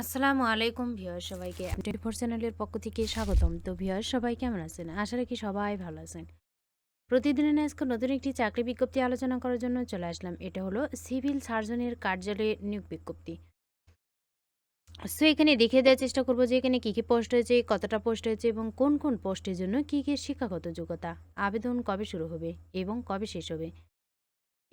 আসসালামু আলাইকুম ভিউয়ার সবাইকে টোয়েন্টি ফোর চ্যানেলের পক্ষ থেকে স্বাগতম। তো ভিউয়ার সবাই কেমন আছেন? আশা রাখি সবাই ভালো আছেন। প্রতিদিনের আজকে নতুন একটি চাকরি বিজ্ঞপ্তি আলোচনা করার জন্য চলে আসলাম। এটা হলো সিভিল সার্জনের কার্যালয়ে নিয়োগ বিজ্ঞপ্তি। সো এখানে দেখে দেওয়ার চেষ্টা করব যে এখানে কী কী পোস্ট হয়েছে কতটা পোস্ট হয়েছে এবং কোন কোন পোস্টের জন্য কী কী শিক্ষাগত যোগ্যতা, আবেদন কবে শুরু হবে এবং কবে শেষ হবে।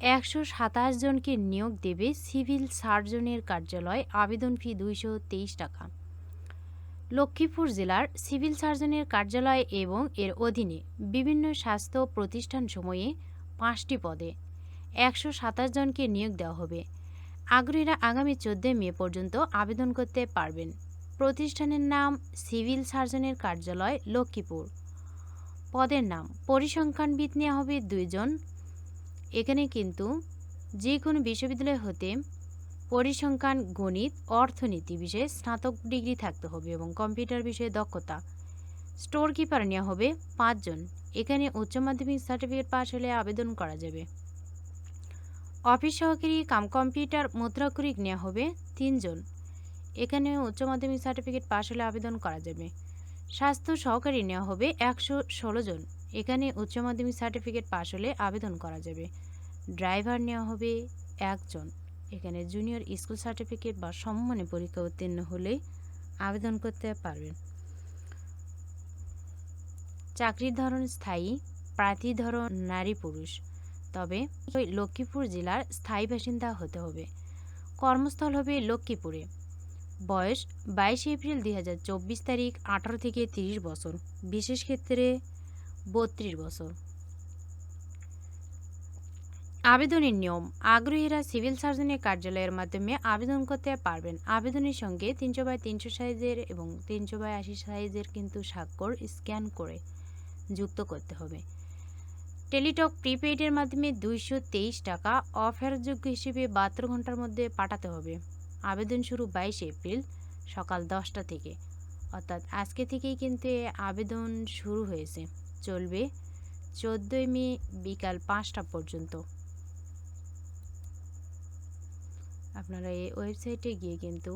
একশো সাতাশ জনকে নিয়োগ দেবে সিভিল সার্জনের কার্যালয়, আবেদন ফি দুইশো তেইশ টাকা। লক্ষ্মীপুর জেলার সিভিল সার্জনের কার্যালয় এবং এর অধীনে বিভিন্ন স্বাস্থ্য প্রতিষ্ঠান সময়ে পাঁচটি পদে একশো সাতাশ জনকে নিয়োগ দেওয়া হবে। আগ্রহীরা আগামী চোদ্দোই মে পর্যন্ত আবেদন করতে পারবেন। প্রতিষ্ঠানের নাম সিভিল সার্জনের কার্যালয়, লক্ষ্মীপুর। পদের নাম, পরিসংখ্যানবিদ নেওয়া হবে দুইজন। এখানে কিন্তু যে কোনো বিশ্ববিদ্যালয় হতে পরিসংখ্যান, গণিত, অর্থনীতি বিষয়ে স্নাতক ডিগ্রি থাকতে হবে এবং কম্পিউটার বিষয়ে দক্ষতা। স্টোর কিপার নেওয়া হবে পাঁচজন। এখানে উচ্চ মাধ্যমিক সার্টিফিকেট পাশ হলে আবেদন করা যাবে। অফিস সহকারী কাম কম্পিউটার মুদ্রাক্ষরিক নেওয়া হবে তিনজন। এখানে উচ্চ মাধ্যমিক সার্টিফিকেট পাশ হলে আবেদন করা যাবে। স্বাস্থ্য সহকারী নেওয়া হবে একশো ষোলো জন। এখানে উচ্চ মাধ্যমিক সার্টিফিকেট পাস হলে আবেদন করা যাবে। ড্রাইভার নেওয়া হবে একজন। এখানে জুনিয়র স্কুল সার্টিফিকেট বা সম্মানে পরীক্ষা উত্তীর্ণ হলে আবেদন করতে পারবেন। চাকরির ধরন স্থায়ী প্রার্থী ধরন নারী পুরুষ। তবে লক্ষ্মীপুর জেলার স্থায়ী বাসিন্দা হতে হবে। কর্মস্থল হবে লক্ষ্মীপুরে। বয়স বাইশে এপ্রিল দুই হাজার চব্বিশ তারিখ, আঠারো থেকে তিরিশ বছর। বিশেষ ক্ষেত্রে বত্রিশ বছর। আবেদনের নিয়ম, আগ্রহীরা সিভিল সার্জনের কার্যালয়ের মাধ্যমে আবেদন করতে পারবেন। আবেদনের সঙ্গে তিনশো বাই তিনশো সাইজের এবং তিনশো বাই আশি সাইজের কিন্তু স্বাক্ষর স্ক্যান করে যুক্ত করতে হবে। টেলিটক প্রিপেইডের মাধ্যমে দুইশো তেইশ টাকা অফেরযোগ্য হিসেবে বাহাত্তর ঘণ্টার মধ্যে পাঠাতে হবে। আবেদন শুরু বাইশে এপ্রিল সকাল দশটা থেকে। অর্থাৎ আজকে থেকেই কিন্তু আবেদন শুরু হয়েছে। চলবে চোদ্দোই মে বিকাল পাঁচটা পর্যন্ত। আপনারা এই ওয়েবসাইটে গিয়ে কিন্তু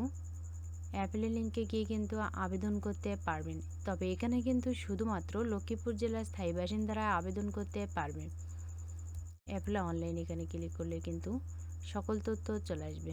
অ্যাপেলের লিঙ্কে গিয়ে কিন্তু আবেদন করতে পারবেন। তবে এখানে কিন্তু শুধুমাত্র লক্ষ্মীপুর জেলার স্থায়ী বাসিন্দারা আবেদন করতে পারবেন অ্যাপেলে অনলাইন এখানে ক্লিক করলে কিন্তু সকল তথ্য চলে আসবে।